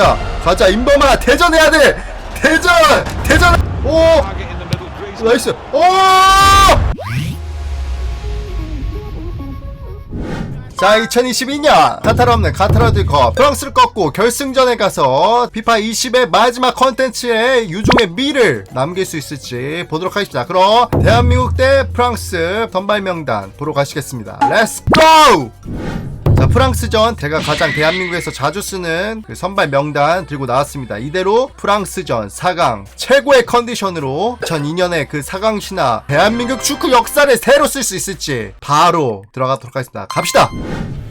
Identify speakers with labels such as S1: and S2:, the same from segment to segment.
S1: 자, 가자 임범아 대전해야 돼 대전 대전 오. 나이스 오 자, 2022년 카타르 없는 카타르드컵 프랑스를 꺾고 결승전에 가서 피파 20의 마지막 컨텐츠에 유종의 미를 남길 수 있을지 보도록 하겠습니다. 그럼 대한민국 대 프랑스 선발 명단 보러 가시겠습니다. 렛츠 고! 자, 프랑스전 제가 가장 대한민국에서 자주 쓰는 그 선발 명단 들고 나왔습니다. 이대로 프랑스전 4강 최고의 컨디션으로 2002년에 그 4강 신화 대한민국 축구 역사를 새로 쓸 수 있을지 바로 들어가도록 하겠습니다. 갑시다.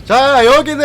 S1: 자, 여기는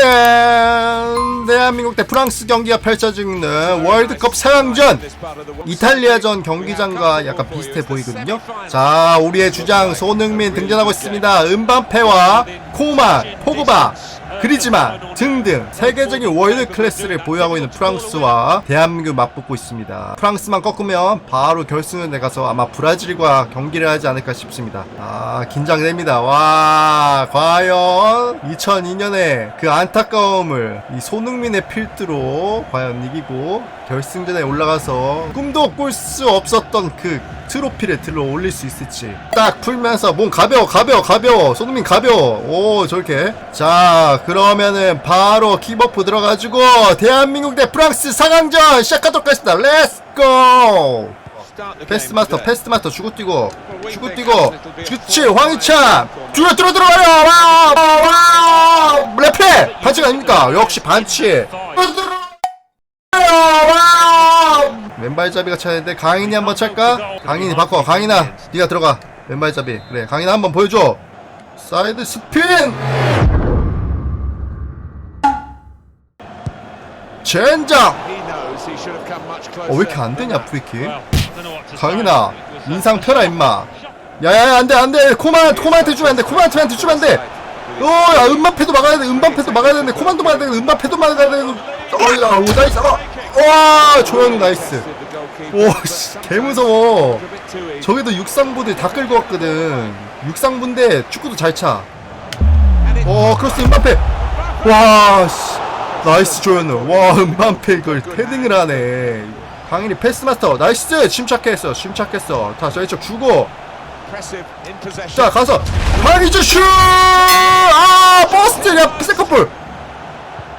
S1: 대한민국 대 프랑스 경기가 펼쳐지는 월드컵 4강전
S2: This part of the world.
S1: 이탈리아전 경기장과 약간 비슷해 보이거든요. 자, 우리의 주장 손흥민 등장하고 있습니다. 은반페와 코만, 포그바, 그리지만 등등 세계적인 월드 클래스를 보유하고 있는 프랑스와 대한민국 맞붙고 있습니다. 프랑스만 꺾으면 바로 결승에 나가서 아마 브라질과 경기를 하지 않을까 싶습니다. 아, 긴장됩니다. 와, 과연 2002년에 그 안타까움을 이 손흥민의 필두로 과연 이기고 결승전에 올라가서 꿈도 꿀 수 없었던 그 트로피를 들러 올릴 수 있을지. 딱 풀면서 몸 가벼워 가벼워 가벼워. 손흥민 가벼워. 오 저렇게. 자 그러면은 바로 킥버프 들어가지고 대한민국 대 프랑스 4강전 시작하도록 하겠습니다. 렛츠고
S2: Start the
S1: 패스트
S2: game
S1: 마스터
S2: there.
S1: 패스트 마스터 주고 뛰고 주고 뛰고. 그치 황희찬. 들어 들어 들어가요. 와와 레페! 반칙 아닙니까? 역시 반칙. 와 왼발잡이가 차야 되는데 강인이 한번 찰까? 강인이 바꿔. 강인아 네가 들어가. 왼발잡이. 그래 강인아 한번 보여줘. 사이드 스핀! 젠장. 어 왜 이렇게 안 되냐 프리킥? 강인아 인상 펴라 임마. 야야야 안돼 안돼. 코만 코만한테 주면 안돼. 코만한테 주면 안돼. 어야 은바페도 막아야 돼. 은바페도 막아야 되는데 코만도 막아야 되는데 은바페도 막아야 되는데 오 나이스. 어. 와 조현우 나이스. 오씨 개무서워. 저기도 육상부들 다 끌고 왔거든. 육상부인데 축구도 잘차.
S2: And it-
S1: 어 크로스 은바페. 와씨 나이스 조현우. 와 은바페 이걸 패딩을 하네. 강인이 패스마스터. 나이스! 침착했어 침착했어. 자 저희 쪽 주고. 자 가서 강희주 슛아 버스트! 야 세컨볼!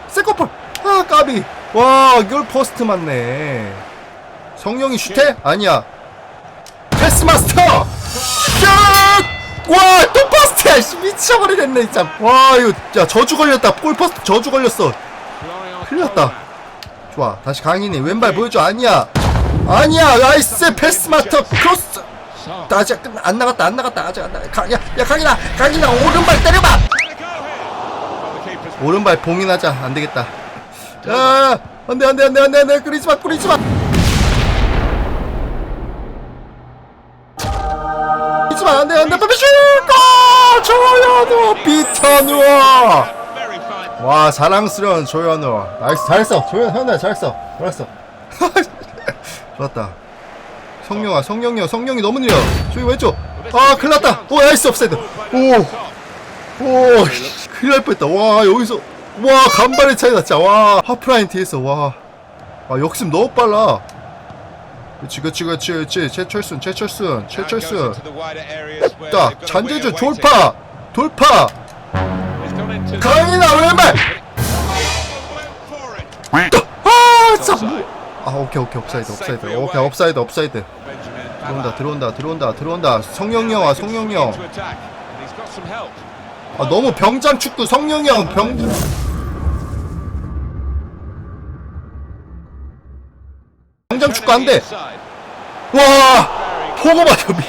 S1: 세컨볼 아 까비. 와 이걸 포스트 맞네. 성령이 슛해? 아니야. 패스 마스터! 슛와또 포스트야. 씨, 미쳐버리겠네 진짜 와 이거 야 저주 걸렸다. 골 포스트 저주 걸렸어. 큰일 났다. 좋아 다시 강인이. 왼발 보여줘. 아니야. 아니야. 나이스. 패스 마스터 크로스. 나 아직 끝- 안 나갔다 안 나갔다. 아직 안 나갔다. 강- 야, 야 강인아 강인아 오른발 때려봐. 오른발 봉인하자. 안 되겠다 야 안돼 안돼 안돼 안돼 안돼. 그리지마 그리지마. 그리지마 안돼 안돼. 빨리 슛 골! 조현우! 비터누어
S2: very fine.
S1: 와 자랑스러운 조현우. 나이스 잘했어. 조현 현우야 잘했어. 잘했어. 좋았다. 성룡아 성룡이 성룡이 너무 느려. 저기 왼쪽. 아 큰일 났다. 오 나이스 업사이드. 오 오 큰일 날 뻔했다. 와 여기서 와 간발의 차이 났자 와 하프라인 뒤에서 와 아, 역습 너무 빨라 그치 그치 그치 그치 최철순 최철순 최철순 딱 잔재주. 돌파 돌파 강인아 왼발. 아, 참. 아, 오케이, 오케이, 업사이드, 업사이드. 오케이, 업사이드, 업사이드. 들어온다, 들어온다, 들어온다, 들어온다. 와, 성룡이 아, 너무 병장 축구, 성룡이 형, 병. 병장 축구.
S2: Inside.
S1: 와, 포고봐, 저 미.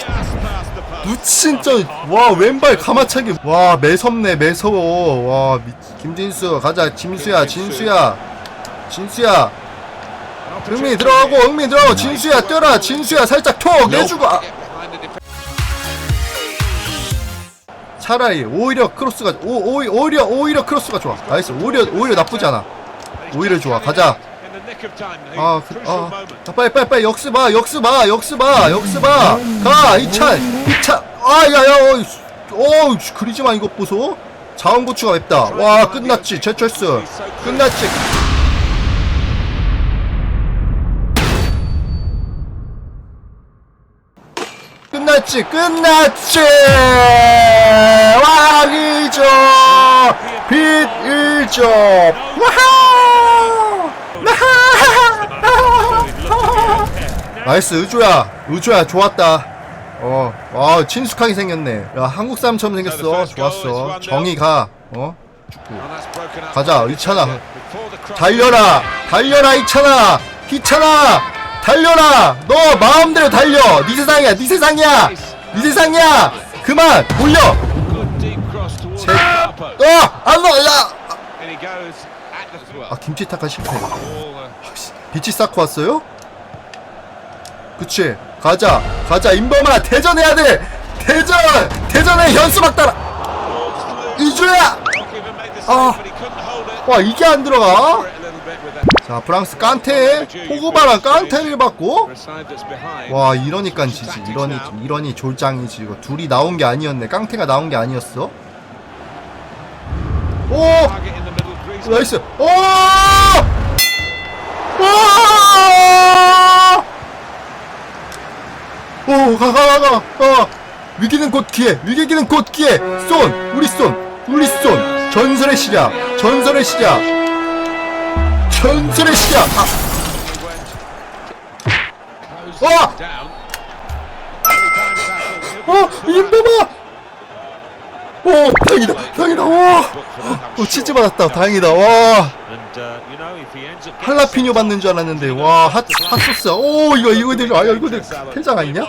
S1: 미친 저, 와, 왼발 가마차기. 와, 매섭네, 매서워. 와, 미, 김진수, 가자, 진수야, 진수야. 진수야. 흥민이 들어가고, 흥민이 들어가고, 진수야, 뛰어라, 진수야, 살짝 톡 내주고. 아, 차라리 오히려 크로스가 오, 오, 오히려 오히려 크로스가 좋아. 나이스. 오히려 오히려 나쁘지 않아. 오히려 좋아. 가자. 아, 그, 아. 자, 빨리 빨리 빨리 역습 봐, 역습 봐, 역습 봐, 역습 봐. 가 이찬, 이찬. 아, 야야, 어, 어, 그리지 마 이것 보소. 자원 고추가 맵다. 와, 끝났지. 제철수. 끝났지. 끝났지 끝났지! 왕이죠! 빛 1점 와우 와하! 나이스 의주야. 의주야 좋았다. 어, 아 친숙하게 생겼네. 야 한국 사람처럼 생겼어. 좋았어. 정이 가. 어? 가자, 이찬아. 달려라. 달려라 이찬아. 희찬아 달려라! 너 마음대로 달려! 네 세상이야 네 세상이야! 네 세상이야! 그만 올려!
S2: 제... goes at the throat.
S1: 아 김치 타카 실패
S2: All, uh,
S1: 비치 쌓고 왔어요? 그치? 가자 가자 인범아 대전해야 돼! 대전! 대전에 현수 막따라 이주야!
S2: Even made the save,
S1: Oh.
S2: but he couldn't hold it.
S1: 와 이게 안 들어가 자 프랑스 깐테 포그바랑 깐테를 받고. 와 이러니까 지지 이러니 이러니 졸장이지 이거 둘이 나온 게 아니었네 깡태가 나온 게 아니었어 오. 나이스 오 오! 가, 가, 가, 가, 어! 위기는 곧 기회, 위기는 곧 기회! 쏜! 우리 쏜! 우리 쏜! 전설의 시작! 전설의 시작! 전설의 시작! 어! 어! 인범아! 오! 다행이다! 다행이다! 와! 어, 치즈 받았다! 다행이다! 와! 할라피뇨 받는 줄 알았는데, 와, 핫, 핫소스. 오, 이거, 이거들, 아, 이거들, 해장 아니냐?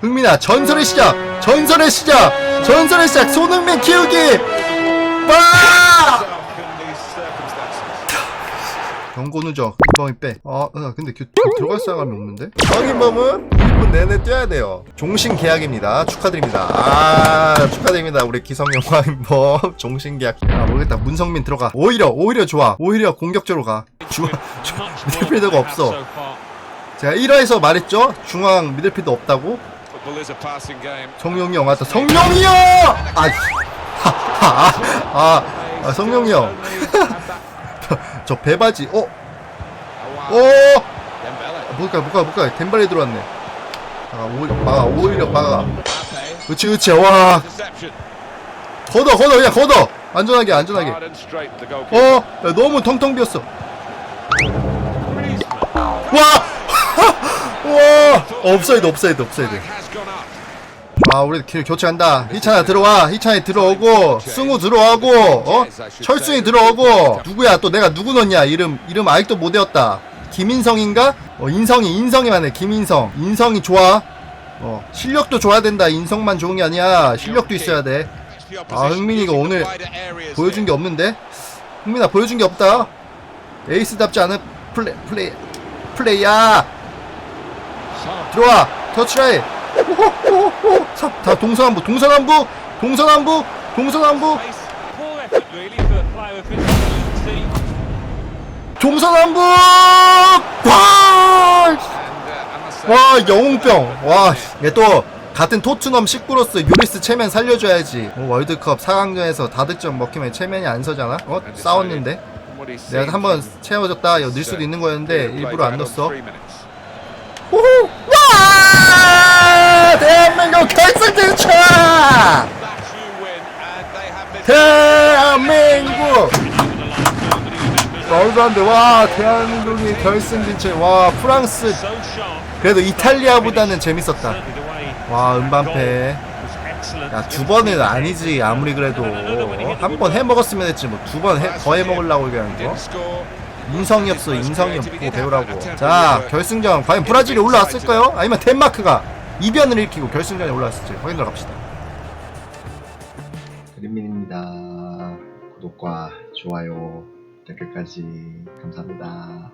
S1: 흥민아, 전설의 시작! 전설의 시작! 전설의 시작! 손흥민 키우기! 빠! 경고 누적, 이범이 빼. 아, 아, 근데 그, 들어갈 사람이 없는데? 황인범은 1분 내내 뛰어야 돼요. 종신 계약입니다. 축하드립니다. 아, 축하드립니다. 우리 기성용 황인범. 종신 계약. 아, 모르겠다. 문성민 들어가. 오히려, 오히려 좋아. 오히려 공격적으로 가. 주, 주, 미드필더가 없어. 제가 1화에서 말했죠? 중앙 미드필더 없다고? 성룡이 형 왔다. 성룡이 형! 아, 아, 아, 아, 성룡이 형. 저 배바지, 어? 오!
S2: Dembele.
S1: 못가, 못가, 못가. 덴발이 들어왔네. 아, 오히려, 막아, 오히려 막아. 그치, 그치. 와. 걷어, 걷어, 그냥 걷어! 안전하게, 안전하게. 어, 야, 너무 텅텅 비었어. 와! 와! 업사이드, 업사이드, 업사이드. 아, 우리 길 교체한다. 희찬아 들어와. 희찬이 들어오고, 승우 들어오고, 어? 철순이 들어오고. 누구야? 또 내가 누구 넣냐? 이름, 이름 아직도 못 외웠다. 김인성인가? 어, 인성이, 인성이만 해. 김인성. 인성이 좋아. 어, 실력도 좋아야 된다. 인성만 좋은 게 아니야. 실력도 있어야 돼. 아, 흥민이가 오늘 보여준 게 없는데? 흥민아, 보여준 게 없다. 에이스답지 않은 플레이, 플레이, 플레이야. 들어와. 터치라이. 다 동서남부, 동서남부, 동서남부, 동서남부. 동서남부. 와! 와, 영웅병. 와, 얘또 같은 토트넘 식구로서 유리스 체면 살려줘야지. 어, 월드컵 4강전에서 다득점 먹히면 체면이 안 서잖아? 어? 싸웠는데? 내가 한번 채워줬다. 넣을 수도 있는 거였는데 일부러 안 넣었어. 호호! 와! 대한민국 결승 진출! 대한민국! 말도 안 돼. 와, 대한민국이 결승 진출. 와, 프랑스. 그래도 이탈리아보다는 재밌었다. 와,
S3: excellent.
S1: 야, 두 번은 아니지. 아무리 그래도. 한 번 해 먹었으면 했지. 뭐, 두 번 더 해 먹으려고 그냥 거. 인성이 없어. 인성이 없고 배우라고. 자, 결승전. 과연 브라질이 올라왔을까요? 아니면 덴마크가 이변을 일으키고 결승전에 올라왔을지 확인하러 갑시다.
S4: 그린민입니다. 구독과 좋아요, 댓글까지 감사합니다.